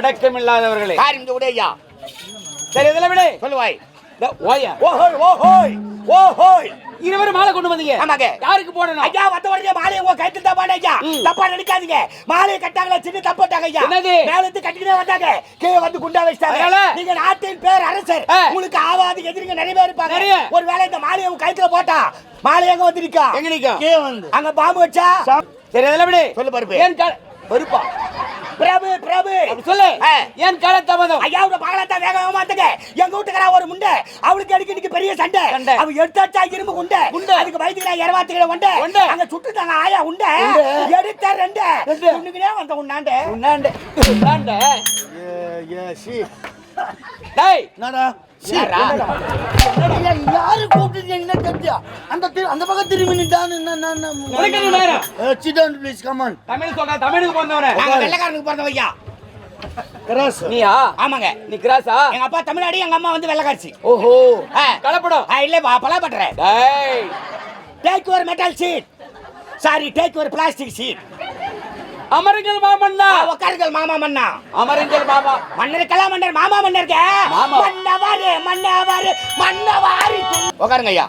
அடக்கம் இல்லாதவர்களே காரியம் உடையா சரி இதுல விடு. சொல்லுவாய். ஓயா. ஓஹோய் ஓஹோய் ஓஹோய். இருவரும் மாலை கொண்டு வந்தீங்க. ஆமாங்க. யாருக்கு போடணும்? ஐயா வந்த உடனே மாலையை உங்க கைத்துல ஐயா. ம். தப்பா நினைக்காதீங்க. மாலையை கட்டாங்களா சின்ன தப்பாட்டாங்க ஐயா. என்னது? மேல இருந்து கட்டிக்கிட்டே வந்தாங்க. கீழே வந்து குண்டா வச்சிட்டாங்க? நீங்க நாட்டின் பேர் அரசர். உங்களுக்கு ஆவாது எதிரிங்க நிறைய பேர் இருப்பாங்க. ஒரு வேளை இந்த மாலையை உங்க கைத்துல போட்டா மாலை எங்க வந்து நிக்கா எங்க நிக்கும்? கீழே வந்து. அங்க பாம்பு வச்சா? சரி விடு. சொல்லு பருப்பு. ஏன் பருப்பா? பிரபு பிரபு. சொல்லு. ஏன் கால தாமதம்? ஐயா உங்க பகலத்தா வேக வேகமா வந்துங்க எங்க வீட்டுக்கார ஒரு முண்டை. அவளுக்கு அடிக்க இன்னைக்கு பெரிய சண்டை. சண்டை. அவ எடுத்தாச்சா இரும்பு குண்டை. குண்டை. அதுக்கு வயிற்றுல இரவாத்துக்கிற உண்டை. உண்டை. அங்க சுட்டுட்டாங்க ஆயா உண்டை. எடுத்த ரெண்டு. உன்னுக்குனே வந்த உண்ணாண்டு உன்னாண்ட. உன்னாண்ட. டேய்! என்னடா? யாரா? கூப்பிட்டு என்ன கட்டியா அந்த திரு- அந்த பக்கம் திரும்பி உனக்கு என்ன ப்ளீஸ் கமான் தமிழ் சொல்ற தமிழுக்கு பிறந்தவன. நாங்க வெள்ளக்காரனுக்கு பிறந்தவங்க ஐயா கிராஸ். நீயா? ஆமாங்க. நீ கிராஸா? எங்க அப்பா தமிழ்நாடு எங்க அம்மா வந்து வெள்ளக்காரச்சி. ஓஹோ. ஆ. கலப்படம். இல்ல பா பலா பண்றேன் டேய். டேக் ஒரு மெட்டல் சீட் சாரி டேக் ஒரு பிளாஸ்டிக் சீட் அமருங்கள் மாமன்னா உட்காருங்கள் மாமா மன்னா. அமருங்கள் மாமா. மன்னருக்கெல்லாம் மன்னர் மாமா மன்னருக்கு? மாமா. மன்னவாரு மன்னவாரு மன்னவாரி உட்காருங்க ஐயா?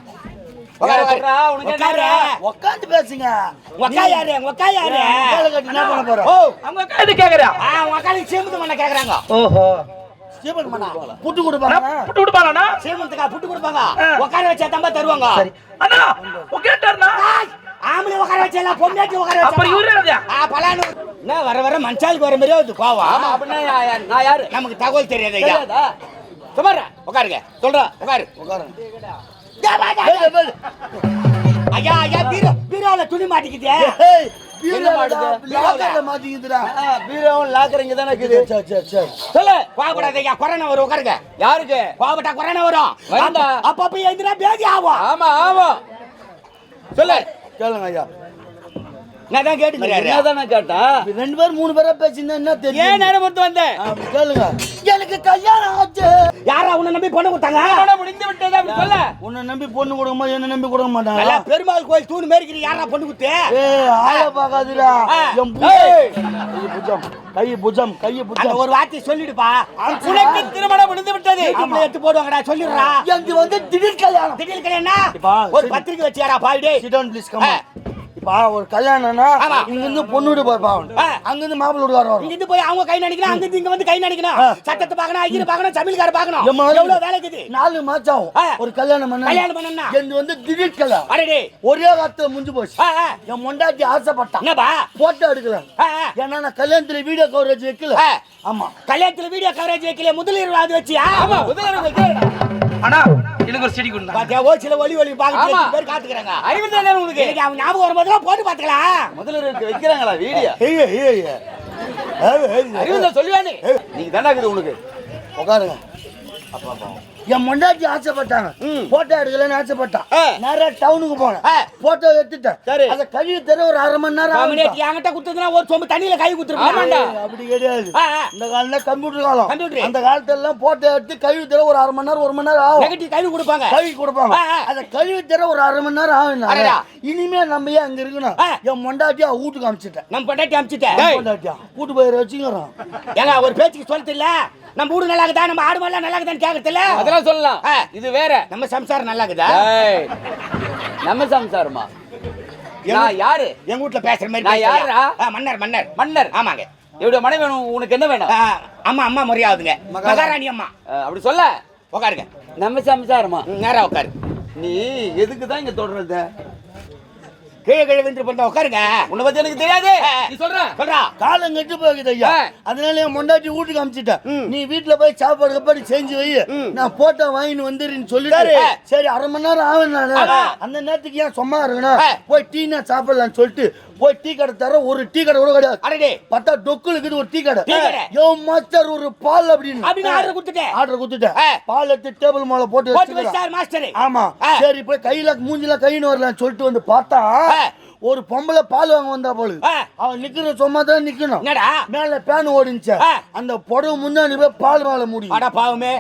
உட்காந்து பேசுங்க. உக்கா யாரு உக்கா யாரு வேலை கட்டி என்ன பண்ண அவங்க கைது கேக்குறா ஆ உக்காலுக்கு சீமந்து மண்ண கேக்குறாங்க. ஓஹோ. ஜீவன் மண்ணா? புட்டு கொடுப்பாங்க. புட்டு விடுப்பானா சீமந்துக்கா புட்டு கொடுப்பாங்க. உட்கார வச்சா தம்பா தருவாங்க. அண்ணா ஆம்பளை உட்கார வச்சா பொம்மையாட்டி உட்கார அப்ப வச்சா இவரு பலானு. என்ன வர வர மஞ்சாலுக்கு வர மாதிரியே வந்து கோவம்? ஆமா அப்படின்னா நான் யாரு? நமக்கு தகவல் தெரியாது ஐயா. சுமாரா உட்காருங்க. சொல்றா உட்காரு. ஏய், ஐயா ஐயா பீரோ பீரோல துணி உட்காருங்க. யாருக்கு? கொரோனா வரும். அப்பப்ப எழுந்தினா பேதி ஆகும். ஆமா ஆமா. சொல்லு. கேளுங்க ஐயா நான் தான் கேட்டுக்கிறாரு. கேட்டா? ரெண்டு பேர் மூணு பேரா பேசினா என்ன ஏன் தெரியும் நேரம் மட்டும் வந்தேன் கேளுங்க. எனக்கு கல்யாணம் ஆச்சு. யாரா உன்னை நம்பி பொண்ணு கொடுத்தாங்க? முடிந்து விட்டது அப்படி சொல்ல. உன்னை நம்பி பொண்ணு கொடுக்க என்ன நம்பி கொடுக்க மாட்டாங்க பெருமாள் கோயில் தூண் மேய்க்கிறீங்க யாரா பொண்ணு கொடுத்து? ஏய் ஆள பாக்காதீரா ஆ. என் புஜம் கை புஜம் கை புஜம் கை அந்த புஜம் ஒரு வார்த்தை சொல்லிடுப்பா. உனக்கு திருமணம் முடிந்து விட்டது. எடுத்து போடுவாங்கடா சொல்லிடுறா. எனக்கு வந்து திடீர் கல்யாணம். திடீர் கல்யாணம் ஒரு. பத்திரிக்கை வச்சியாரா பால்டே சிட் டவுன் ப்ளீஸ் கம் இப்ப ஒரு கல்யாணம்னா. இங்க இருந்து பொண்ணு வீடு போய் பாவணும். அங்க இருந்து மாப்பிள்ளை வீடு வரும் இங்க இருந்து போய் அவங்க கை நடிக்கணும் அங்க இருந்து இங்க வந்து கை நடிக்கணும் ஆ. சட்டத்தை பார்க்கணும் ஐயர் பார்க்கணும் சமையல்கார பார்க்கணும் எவ்வளவு வேலை இருக்குது நாலு மாசம் ஆகும். ஒரு கல்யாணம் பண்ண கல்யாணம் பண்ணணும்னா? எனக்கு வந்து திடீர் கல்யாணம் அடடே ஒரே வார்த்தை முடிஞ்சு போச்சு. என் மொண்டாட்டி ஆசைப்பட்டான் என்னப்பா போட்டோ எடுக்கலாம். ஏன்னா நான் கல்யாணத்துல வீடியோ கவரேஜ் வைக்கல. ஆமா கல்யாணத்துல வீடியோ கவரேஜ் வைக்கல முதலீடு அது வச்சியா ஆமா உதயநிதி வைக்கிறடா. அண்ணா எனக்கு ஒரு செடி கொடுங்க பாத்தியா ஓ சில ஒலி ஒலி ஆமா. பாக்க பேர் காத்துக்கிறாங்க. அறிவு தானே உங்களுக்கு? எனக்கு அவன் ஞாபகம் வரும்போதெல்லாம் போட்டு பாத்துக்கலாம் முதல்ல இருக்கு வைக்கிறாங்களா வீடியோ? ஏய் ஏய் ஏய் ஏய், ஏய், அறிவு தான் சொல்லுவானே. நீங்க தானே இருக்குது உனக்கு உட்காருங்க. என் மொண்டாட்டி ஆசைப்பட்டாங்க. போட்டோ எடுக்கலன்னு ஆசைப்பட்டான். நேரா டவுனுக்கு போனேன். போட்டோ எடுத்துட்டேன். சரி. அதை கழுவி தர ஒரு அரை மணி நேரம் என்கிட்ட கொடுத்ததுனா ஒரு சொம்பு தண்ணியில கை. ஏய், அப்படி கிடையாது. இந்த காலத்துல கம்ப்யூட்டர் காலம். கம்ப்யூட்டர். அந்த காலத்துல எல்லாம் போட்டோ எடுத்து கழுவி தர ஒரு அரை மணி நேரம் ஒரு மணி நேரம் ஆகும். நெகட்டிவ் கை கொடுப்பாங்க. கழுவி கொடுப்பாங்க. அதை கழுவி தர ஒரு அரை மணி நேரம் ஆகும். இனிமே நம்ம ஏன் அங்க இருக்கணும். என் மொண்டாட்டியா வீட்டுக்கு அமிச்சிட்டேன். நம்ம பொண்டாட்டி அமிச்சிட்டேன் டேய். மொண்டாட்டியா கூட்டு போய் வச்சுக்கிறோம். ஏங்க ஒரு பேச்சுக்கு இல்ல நம்ம வீடு நல்லா இருக்குதா நம்ம ஆடு மாடலாம் நல்லா இருக்குதான்னு கேக்குறது இல்ல அதெல்லாம் சொல்லலாம். இது வேற. நம்ம சம்சாரம் நல்லா இருக்குதா நம்ம சம்சாரமா? நான் யாரு? எங்க வீட்ல பேசுற மாதிரி நான்? ஆ, மன்னர் மன்னர். மன்னர். ஆமாங்க. மனைவி வேணும் உனக்கு என்ன வேணும்? அம்மா அம்மா முறையாவதுங்க. மகாராணி அம்மா. அப்படி சொல்ல. உட்காருங்க நம்ம சம்சாரமா? நேரா உட்காரு நீ எதுக்கு தான் இங்க தொடர்றது கீழே கீழே விந்து பண்ண உட்காருங்க உன்னை பத்தி எனக்கு தெரியாது நீ சொல்ற சொல்றா காலம் கெட்டு போகுது ஐயா. அதனால என் மொண்டாட்டி வீட்டுக்கு அமிச்சிட்டேன். நீ வீட்டுல போய் சாப்பாடு கப்பாடு செஞ்சு வை நான் போட்டோ வாங்கின்னு வந்துருன்னு சொல்லிட்டு சரி. சரி அரை மணி நேரம் ஆகும் நானு. அந்த நேரத்துக்கு ஏன் சும்மா இருக்கணும். போய் டீனா சாப்பிடலாம்னு சொல்லிட்டு போய் டீ கடை தர ஒரு டீ கடை கூட கிடையாது. அடடே. பார்த்தா டொக்குல இருக்குது ஒரு டீ கடை. யோ மாஸ்டர் ஒரு பால் அப்படின்னு. அப்படின்னு ஆர்டர் கொடுத்துட்டேன். ஆர்டர் கொடுத்துட்டேன். பால் எடுத்து டேபிள் மேல போட்டு போட்டு வச்சுக்கிறேன் வச்சார் மாஸ்டர் ஆமா. சரி போய் கையில மூஞ்சில கைன்னு வரலாம்னு சொல்லிட்டு வந்து பார்த்தா. ஒரு பொம்பளை பால் வாங்க வந்தா போல. அவன் நிக்கிற சும்மா தான் நிக்கணும் மேல பேன் ஓடிச்சு. அந்த புடவை முன்னாடி போய் பால் மேல முடியும் பாவமே.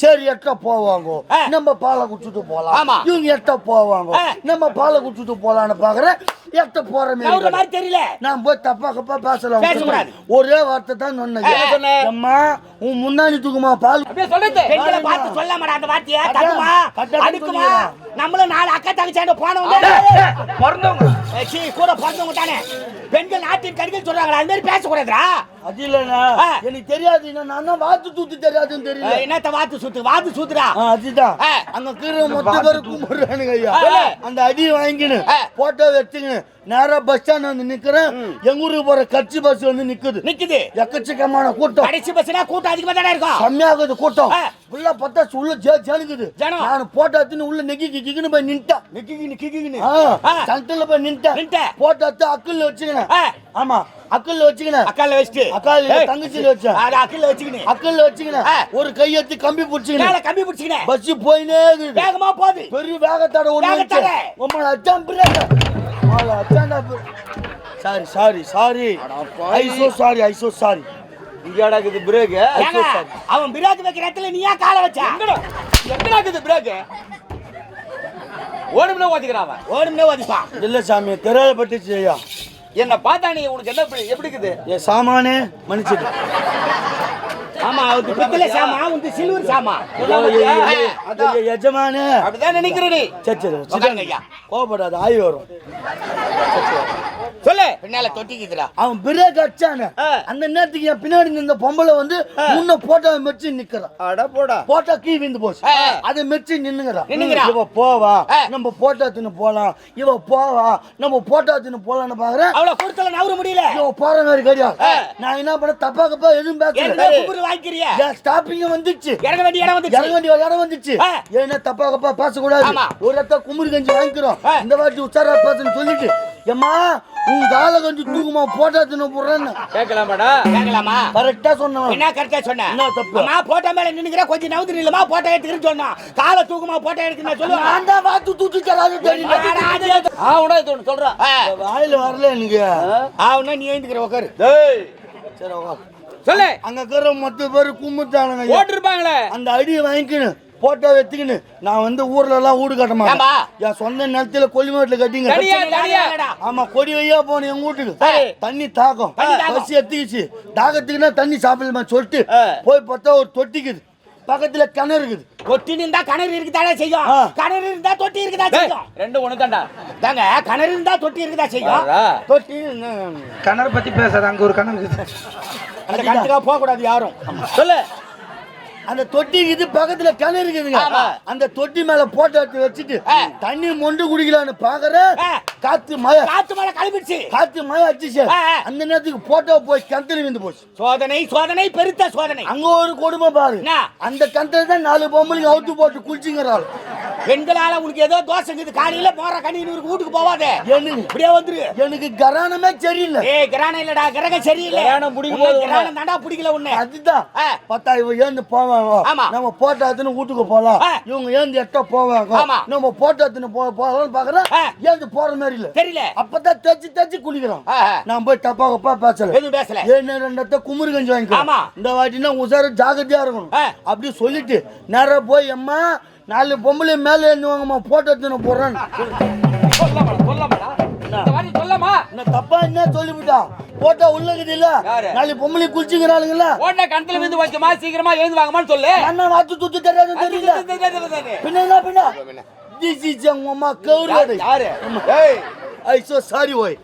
சரி எட்ட போவாங்க. நம்ம பாலை குடிச்சிட்டு போலாம். இவங்க எட்ட போவாங்க. நம்ம பாலை குடிச்சிட்டு போலாம்னு பாக்குறேன். எட்ட போற மாதிரி தெரியல நான் போய் தப்பா கப்பா பேசலாம். ஒரே வார்த்தை தான் சொன்னேன்? அம்மா உன் முன்னாடி தூக்குமா பால் சொல்றது பெண்களை பார்த்து சொல்லாமடா அந்த வார்த்தைய தகுமா அதுக்குமா. நம்மளும் நாலு அக்கா தங்கச்சாண்ட போனவங்க பிறந்தவங்க கூட பிறந்தவங்க தானே பெண்கள் நாட்டின் கடிகள் சொல்றாங்களா? அது மாதிரி பேசக்கூடாதுடா. அது இல்லைண்ணா. எனக்கு தெரியாது நான் தான் வாத்து தூத்து தெரியாதுன்னு தெரியல. என்னத்த வாத்து சுத்து? வாத்து சுத்துறா ஆ, அதுதான். அங்க கீழே மொத்த பேரு கும்பிடுறானுங்க ஐயா. அந்த அடி வாங்கின்னு ஆ. போட்டோ வச்சுக்கின்னு நேரா பஸ் ஸ்டாண்ட் வந்து நிக்கிறேன். எங்க ஊருக்கு போற கட்சி பஸ் வந்து நிக்குது. நிக்குது. எக்கச்சக்கமான கூட்டம். கடைசி பஸ்னா கூட்டம் அதிகமா தானே இருக்கும் செம்மையாகுது கூட்டம். உள்ள பார்த்தா உள்ள ஜே ஜனுக்குது. நான் போட்டோ எடுத்துன்னு உள்ள நெக்கி கிக்கின்னு போய் நின்ட்டேன் நிக்கிக்கின்னு கிக்கிக்கின்னு ஆ, ஆ. சங்கில போய் நின்ட்டேன் நின்ட்ட. போட்டோ எடுத்து அக்கல்ல வச்சுக்கினேன். ஆமா அக்கல்ல வச்சுக்கினேன். அக்கால வச்சுட்டு. அக்கால ஏய், தங்கச்சியில வச்சேன். அது அக்கல்ல வச்சுக்கின்னு. அக்கல்ல வச்சுக்கினேன். ஒரு கையெடுத்து கம்பி மேல பிடிச்சிக்கினேன் கம்பி பிடிச்சிக்கினே பஸ் போயினே இருக்குது. வேகமா போகுது. பெரிய வேகத்தோட ஒண்ணு வேகத்தடை. உம்மள அச்சான் brake அச்சான் sorry sorry sorry. I so sorry I so sorry இங்கடா இருக்குது பிரேக் அவன் பிராக்கு வைக்கிற இடத்துல நீ ஏன் காலை வச்ச? எங்கடா எங்கடா இருக்குது பிரேக்? ஓடும்ல ஓதிக்கிறான் அவன். ஓடுமே ஓதிப்பான். இல்ல சாமி தெரியல பட்டுச்சு ஐயா. என்ன பார்த்தா நீ உனக்கு என்ன எப்படி- எப்படி இருக்குது? சாமானே மன்னிச்சிடு. ஆமா அது பித்தளை சாமா வந்து சில்வர் சாமா. ஐயா, எஜமானே. அப்படிதான் நினைக்கிற நீ. சரி சரி உட்காருங்க ஐயா. கோபப்படாத ஆய் வரும். சொல்லு. பின்னால தொட்டிக்குதுடா. அவன் பிரேக் அடிச்சானே. ஆ. அந்த நேரத்துக்கு என் பின்னாடி நின்ற பொம்பளை வந்து முன்ன போட்டோ மெச்சு நிக்கிறான் அட போடா. போட்டோ கீ விந்து போச்சு. அதை மெச்சு நின்னுங்கிறா நின்னுங்கிறா. இவ போவா. நம்ம போட்டோ தின்னு போலாம். இவ போவா. நம்ம போட்டோ தின்னு போலாம்னு பாக்குறேன். அவ்வளவு கொடுத்தல நவர முடியல. இவ போற மாதிரி கிடையாது நான் என்ன பண்ண தப்பா கப்பா எதுவும் பேசல. வாங்கிக்கிறிய? ஸ்டாப்பிங் வந்துச்சு. இறங்க வேண்டிய இடம் இறங்க வந்துச்சு வேண்டிய இடம் வந்துச்சு. ஆ. ஏன்னா தப்பா கப்பா பேசக்கூடாது. ஒரு இடத்த குமுறு கஞ்சி வாங்கிக்கிறோம். ஆ. இந்த வாட்டி உச்சாரா பேசுன்னு சொல்லிட்டு எம்மா உன் கால கஞ்சி தூக்குமா போட்டோ தின்னு போடுறேன்னு. கேட்கலாமாடா? கேட்கலாமா? கரெக்டா சொன்னவன் என்ன கரெக்டா சொன்ன? என்ன தப்பு? அம்மா போட்டோ மேல நின்னுக்கிற கொஞ்சம் நவுந்து நில்லுமா போட்டோ எடுத்துக்கிறேன்னு சொன்னா காலை தூக்குமா போட்டோ எடுத்துன்னு சொல்லுவாங்க நான் தான் பார்த்து தூத்து தராது தெரியல ஆ உடா இது ஒன்று சொல்றா. வாயில வரல எனக்கு. ஆவுனா நீ எழுந்துக்கிற உட்காரு டேய். சரி உக்கார். சொல்லு. அங்க இருக்கிற மொத்த பேரு கும்பிட்டானுங்க ஐயா. ஓட்டிருப்பாங்களே அந்த அடியை வாங்கிக்கின்னு போட்டோ எடுத்துக்கின்னு நான் வந்து ஊர்ல எல்லாம் ஊடு கட்ட மாட்டேன்? என் சொந்த நிலத்துல கொல்லிமேட்டுல கட்டிங்க ஆமா கொடி வையா போன எங்க வீட்டுக்கு. தண்ணி தாகம். பசி எடுத்துக்கிச்சு தாகத்துக்குன்னா தண்ணி சாப்பிடலாமா சொல்லிட்டு. போய் பார்த்தா ஒரு தொட்டிக்குது. பக்கத்துல கிணறு இருக்குது. தொட்டி இருந்தா கிணறு இருக்குதானே செய்யும். ஆ. கிணறு இருந்தா தொட்டி இருக்குதா செய்யும். ரெண்டு ஒண்ணு தான்டா தாங்க கிணறு இருந்தா தொட்டி இருக்குதா செய்யும். தொட்டி கிணறு பத்தி பேசாத அங்க ஒரு கிணறு இருக்குது. அந்த கணத்துக்காக போக கூடாது யாரும் சொல்லு அந்த தொட்டி இது பக்கத்துல கிணறு இருக்குதுங்க. அந்த தொட்டி மேல போட்டோ எடுத்து வச்சுட்டு. தண்ணி மொண்டு குடிக்கலான்னு பாக்குறேன் ஆ. காத்து மழை. காத்து மழை கிளம்பிடுச்சு காத்து மழை அடிச்சு. அந்த நேரத்துக்கு போட்டோ போய் கிணத்துல விந்து போச்சு. சோதனை சோதனை பெருத்த சோதனை. அங்க ஒரு கொடுமை பாரு? அந்த கிணத்துல தான் நாலு பொம்பளைங்க அவுத்து போட்டு குளிச்சுங்கிறாள். பெண்களால உனக்கு ஏதோ தோசை இருக்குது. காலையில போற கணினூருக்கு வீட்டுக்கு போவாதே. எனக்கு இப்படியே வந்துரு. எனக்கு கரானமே சரியில்லை. ஏய் கிரானம் இல்லடா. கிரகம் சரியில்லை. கிரகணம் பிடிக்கும் போது உன்னை. கிரகணம் தாண்டா பிடிக்கல உன்னை. அதுதான். பத்தா இவ ஏந்து போவாங்க. ஆமா. நம்ம போட்டோ எடுத்துன்னு வீட்டுக்கு போலாம். இவங்க ஏந்து எட்ட போவாங்க. நம்ம போட்டோ எடுத்துன்னு போ போகலாம்னு பாக்குறேன். ஏந்து போற மாதிரி இல்ல தெரியல. அப்பதான் தேய்ச்சி தேய்ச்சி குளிக்கிறோம். நான் போய் தப்பா கப்பா பேசல. எதுவும் பேசல. ஏன்னு ரெண்டத்த குமுறு கஞ்சி வாங்கிக்கலாம் ஆமா. இந்த வாட்டினா உசார ஜாகிரதையா இருக்கணும். அப்படி சொல்லிட்டு நேரா போய் அம்மா நாலு பொம்பளை மேல இருந்து வாங்கம்மா போட்டோ எடுத்துன்னு போறேன் இந்த மாதிரி சொல்லமா? நான் தப்பா என்ன சொல்லிவிட்டான் போட்டோ உள்ள இல்ல? நாலு பொம்பளை குளிச்சுங்கிறாளுங்களா ஓடின கணத்துல விழுந்து வச்சமா சீக்கிரமா எழுந்து சொல்லு. அண்ணா வாத்து தூத்து தெரியாது தெரியல பின்ன என்ன பின்ன. திஸ் இஸ் உங்க அம்மா கவுரு யாரு? ஐ சோ சாரி ஓய்